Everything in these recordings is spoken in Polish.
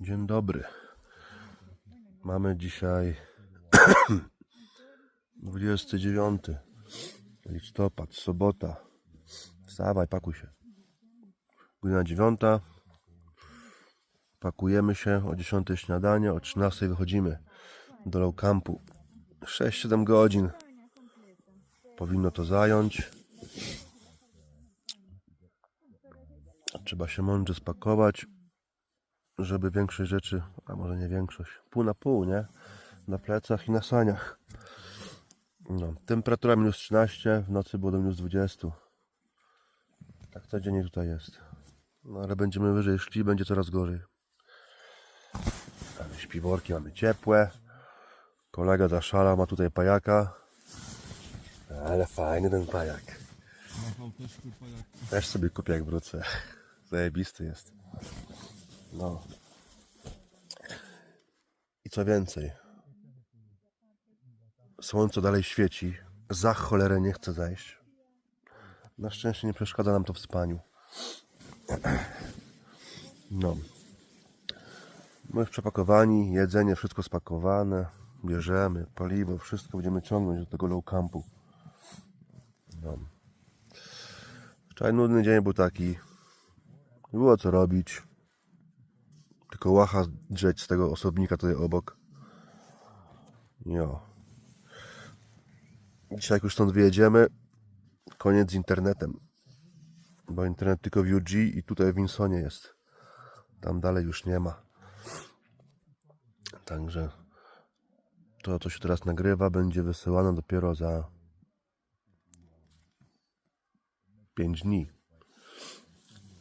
Dzień dobry. Mamy dzisiaj 29 listopad, sobota. Wstawaj, pakuj się. Godzina 9. Pakujemy się o 10 śniadanie, o 13 wychodzimy do low campu. 6-7 godzin powinno to zająć. Trzeba się mądrze spakować, żeby większość rzeczy, a może nie większość, pół na pół, nie? Na plecach i na saniach. No, temperatura minus 13, w nocy było do minus 20. Tak codziennie tutaj jest. No ale będziemy wyżej szli, będzie coraz gorzej. Mamy śpiworki, mamy ciepłe. Kolega zaszala, ma tutaj pajaka. Ale fajny ten pajak. Też sobie kupię jak wrócę. Zajebisty jest. No. I co więcej. Słońce dalej świeci. Za cholerę nie chce zajść. Na szczęście nie przeszkadza nam to w spaniu. No. My już przepakowani, jedzenie wszystko spakowane. Bierzemy paliwo, wszystko będziemy ciągnąć do tego low campu. No. Wczoraj nudny dzień był taki. Było co robić. Tylko łacha drzeć z tego osobnika tutaj obok. Jo. Dzisiaj jak już stąd wyjedziemy, koniec z internetem. Bo internet tylko w UG i tutaj w Winsonie jest. Tam dalej już nie ma. Także to, co się teraz nagrywa, będzie wysyłane dopiero za 5 dni.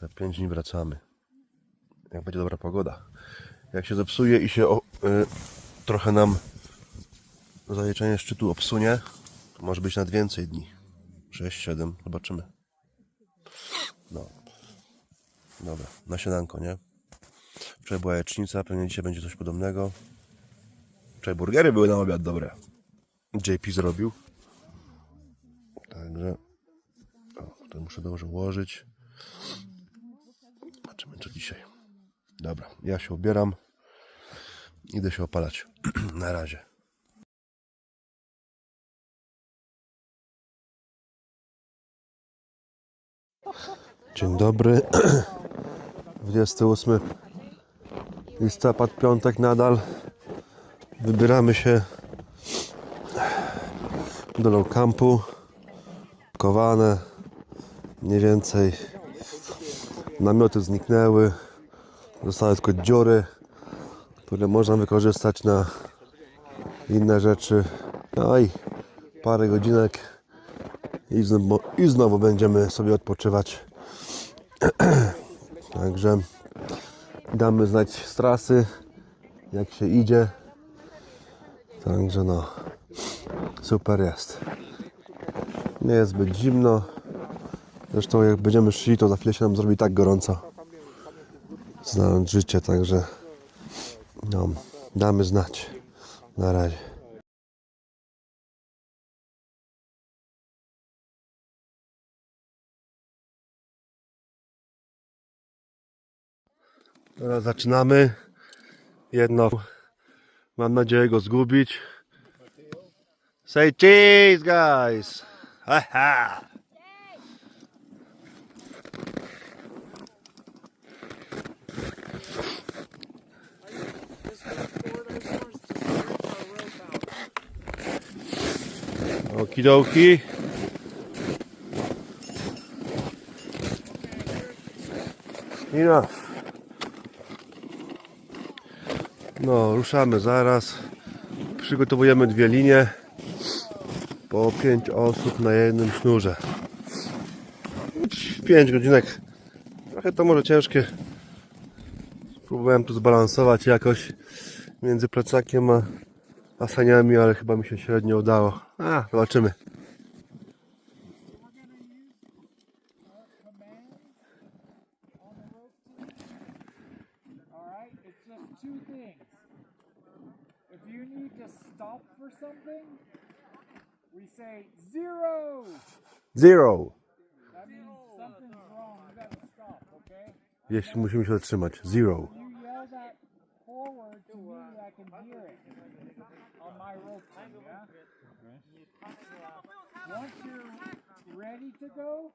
Za 5 dni wracamy. Jak będzie dobra pogoda. Jak się zepsuje i się o, y, trochę nam zaliczenie szczytu obsunie, to może być nad więcej dni. 6, 7, zobaczymy. No. Dobra, na śniadanko, nie? Wczoraj była jecznica, pewnie dzisiaj będzie coś podobnego. Wczoraj burgery były na obiad dobre. JP zrobił. Także o, tutaj muszę dobrze ułożyć. Zobaczymy co dzisiaj. Dobra, ja się ubieram. Idę się opalać. Na razie. Dzień dobry. 28 listopad, piątek nadal. Wybieramy się do low campu. Kowane. Mniej więcej. Namioty zniknęły. Zostały tylko dziury, które można wykorzystać na inne rzeczy. No i parę godzinek i znowu, i znowu będziemy sobie odpoczywać. Także damy znać z trasy, jak się idzie. Także no, super jest. Nie jest zbyt zimno. Zresztą jak będziemy szli, to za chwilę się nam zrobi tak gorąco. Znając życie, także no, damy znać. Na razie. Teraz zaczynamy. Jedno. Mam nadzieję go zgubić. Say cheese, guys! Haha! Okidoki. Enough. No, ruszamy zaraz. Przygotowujemy dwie linie. Po pięć osób na jednym sznurze. Pięć godzinek. Trochę to może ciężkie. Próbowałem tu zbalansować jakoś między plecakiem a, pasaniami, ale chyba mi się średnio udało. A, zobaczymy. Zero. Jeśli musimy się zatrzymać. Zero. You rope. thing, Yeah. Once you're ready to go,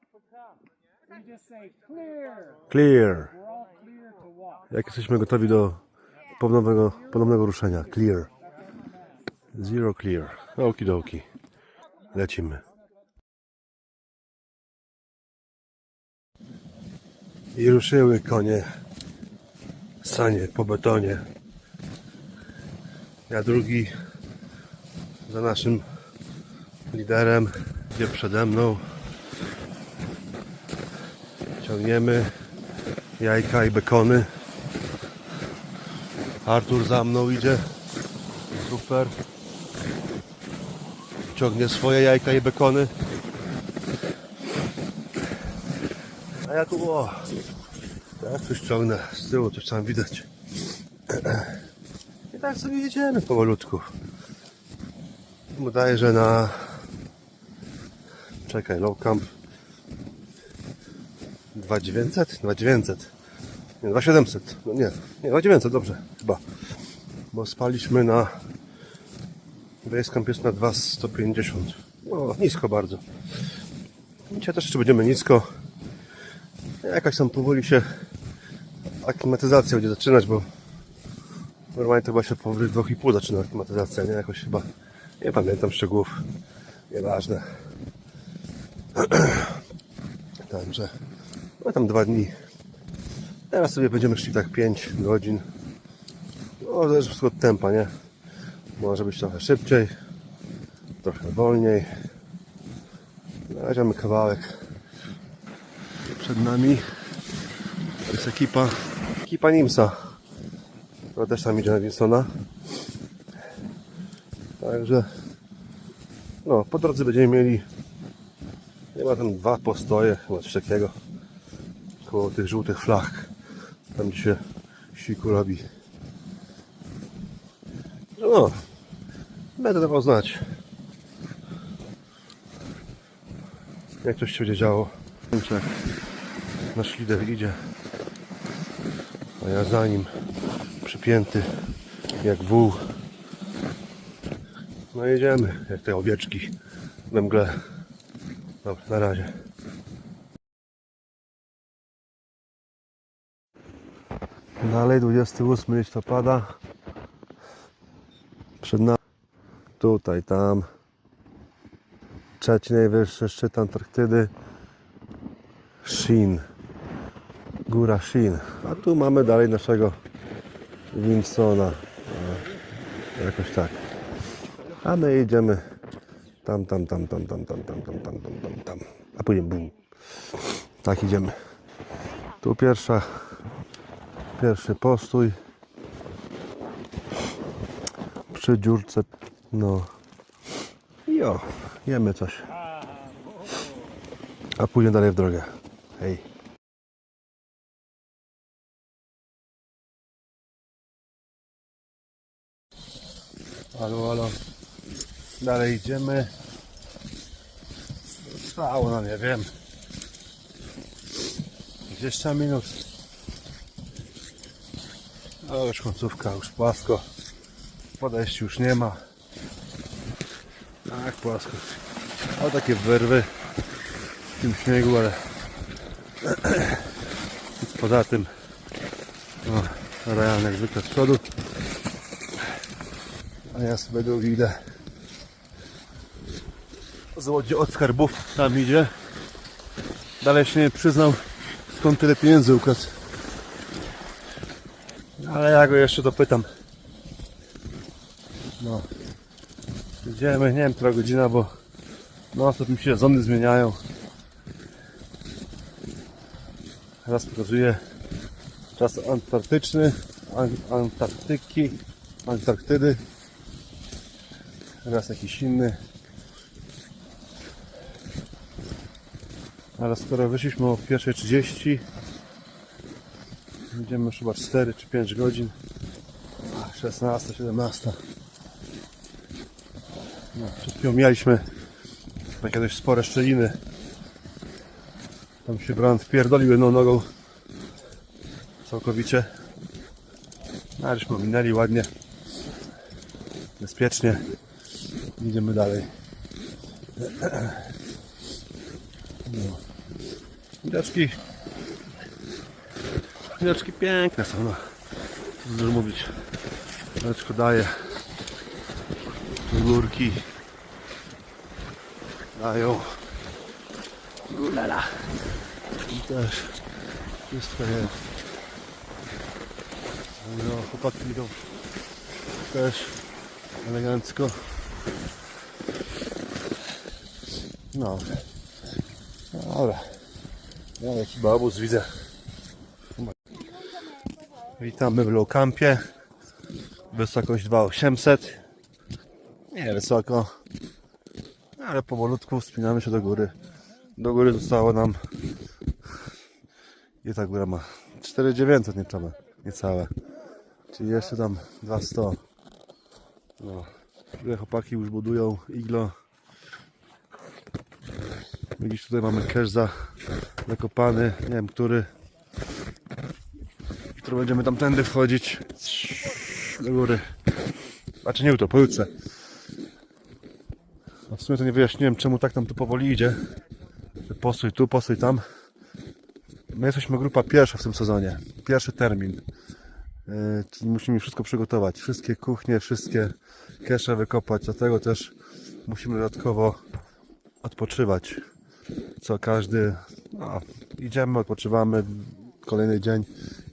we just say clear. Clear. We're all clear to walk. Jak jesteśmy gotowi do ponownego, ponownego ruszenia. Clear. Zero clear. Okidoki. Lecimy. I ruszyły konie. Sanie po betonie. Ja drugi za naszym liderem, gdzie przede mną. Ciągniemy jajka i bekony. Artur za mną idzie. Super. Ciągnie swoje jajka i bekony. A ja tu o. Tak coś ciągnę. Z tyłu coś tam widać. I tak sobie jedziemy powolutku. Wydaje, że na... Czekaj, low camp 2900? 2900. Nie, 2700. No nie, nie, 2900, dobrze, chyba. Bo spaliśmy na. Basecamp jest na 2150. No, nisko bardzo. Dzisiaj też jeszcze będziemy nisko. Jakaś tam powoli się aklimatyzacja będzie zaczynać, bo normalnie to chyba się powyżej 2,5 zaczyna aklimatyzacja, nie? Jakoś chyba. Nie pamiętam szczegółów. Nieważne. Także. No tam dwa dni. Teraz sobie będziemy szli tak 5 godzin. No, zależy wszystko od tempa, nie? Może być trochę szybciej, trochę wolniej. Najedziemy kawałek. Przed nami jest ekipa, ekipa Nimsa. która też tam idzie na Wilsona. Także no, po drodze będziemy mieli ma tam dwa postoje, chyba coś takiego koło tych żółtych flag. Tam gdzie się siku robi. No, będę dawał znać. Jak coś się będzie działo. Nasz lider idzie, a ja za nim przypięty jak wół. No jedziemy, jak te owieczki we mgle. Dobra, na razie. Dalej 28 listopada. Przed nami. Tutaj, tam. Trzeci najwyższy szczyt Antarktydy. Shin. Góra Shin. A tu mamy dalej naszego Wilsona. O, Jakoś tak. A my idziemy tam, tam, tam, tam, tam, tam, tam, tam, tam, tam, tam, tam. A później bum. Tak idziemy. Tu pierwsza Pierwszy postój przy dziurce. No. I o, jemy coś. A później dalej w drogę. Hej. Halo, halo. Dalej idziemy. Trwało, no nie wiem. 20 minut. No już końcówka, już płasko. Podejść już nie ma. Tak, płasko. O takie wyrwy w tym śniegu, ale poza tym no, jak zwykle z przodu. A ja sobie drugi idę. Złodzie od skarbów tam idzie. Dalej się nie przyznał skąd tyle pieniędzy ukradł. Ale ja go jeszcze dopytam. No. Idziemy, nie wiem, która godzina, bo no to mi się zony zmieniają. Raz pokazuje czas antarktyczny, An- Antarktyki, Antarktydy. Raz jakiś inny. Ale skoro wyszliśmy o 1.30 Będziemy już chyba 4 czy 5 godzin. A, 16, 17. No, przed chwilą mieliśmy takie dość spore szczeliny. Tam się Brand wpierdolił jedną nogą. Całkowicie. No, żeśmy minęli ładnie. Bezpiecznie. Idziemy dalej. No. Widoczki. Widoczki piękne są, no. Co dużo mówić. Widoczko daje. Górki. Dają. Gulala. I też wszystko jest. No, chłopaki idą też elegancko. No. Dobra. Ja jakiś babus widzę. Witamy w low campie. Wysokość 2800. Nie wysoko. Ale powolutku wspinamy się do góry. Do góry zostało nam. I ta góra ma 4900 nieczone, niecałe. Czyli jeszcze tam 200. No. Tutaj chłopaki już budują iglo. Widzisz, tutaj mamy cache za zakopany, nie wiem który. Jutro będziemy tamtędy wchodzić do góry. Znaczy nie jutro, pojutrze. A w sumie to nie wyjaśniłem, czemu tak nam tu powoli idzie. Postój tu, postój tam. My jesteśmy grupa pierwsza w tym sezonie. Pierwszy termin. Yy, czyli musimy wszystko przygotować. Wszystkie kuchnie, wszystkie kesze wykopać. Dlatego też musimy dodatkowo odpoczywać. Co każdy. No, idziemy, odpoczywamy. Kolejny dzień.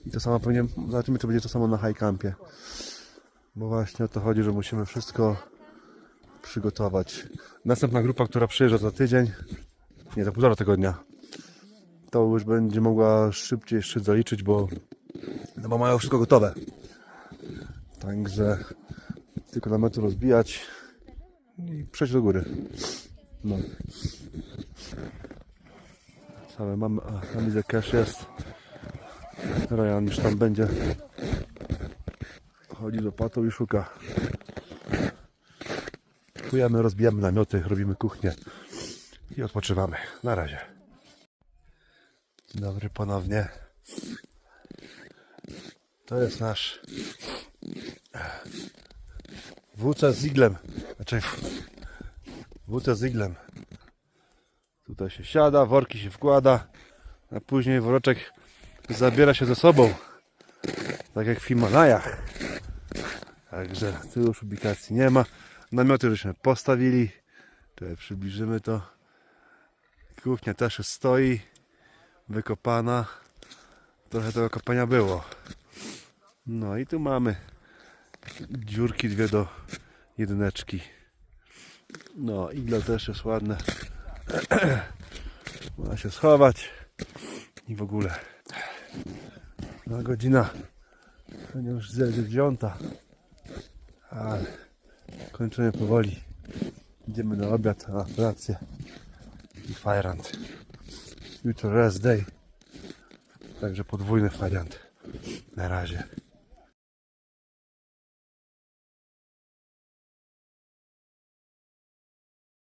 I to samo pewnie. Zobaczymy, czy będzie to samo na high campie. Bo właśnie o to chodzi, że musimy wszystko przygotować. Następna grupa, która przyjeżdża za tydzień, nie, za półtora tygodnia, to już będzie mogła szybciej szczyt zaliczyć, bo, no bo mają wszystko gotowe. Także tylko namioty rozbijać i przejść do góry. No. Same mamy, a tam widzę cash jest. Ryan już tam będzie. Chodzi do patą i szuka. Kupujemy, rozbijamy namioty, robimy kuchnię i odpoczywamy. Na razie. Dzień dobry ponownie. To jest nasz WC z iglem. Znaczy WC z iglem. Tutaj się siada, worki się wkłada, a później woreczek zabiera się ze sobą. Tak jak w Himalajach. Także tu już ubikacji nie ma. Namioty żeśmy postawili. Tutaj przybliżymy to. Kuchnia też stoi. Wykopana. Trochę tego kopania było. No i tu mamy dziurki dwie do jedyneczki. No igle też jest ładne. Można się schować. I w ogóle. No godzina. To nie już dziewiąta. Ale kończymy powoli. Idziemy na obiad, a kolację i fajrant. Jutro rest day. Także podwójny fajrant. Na razie.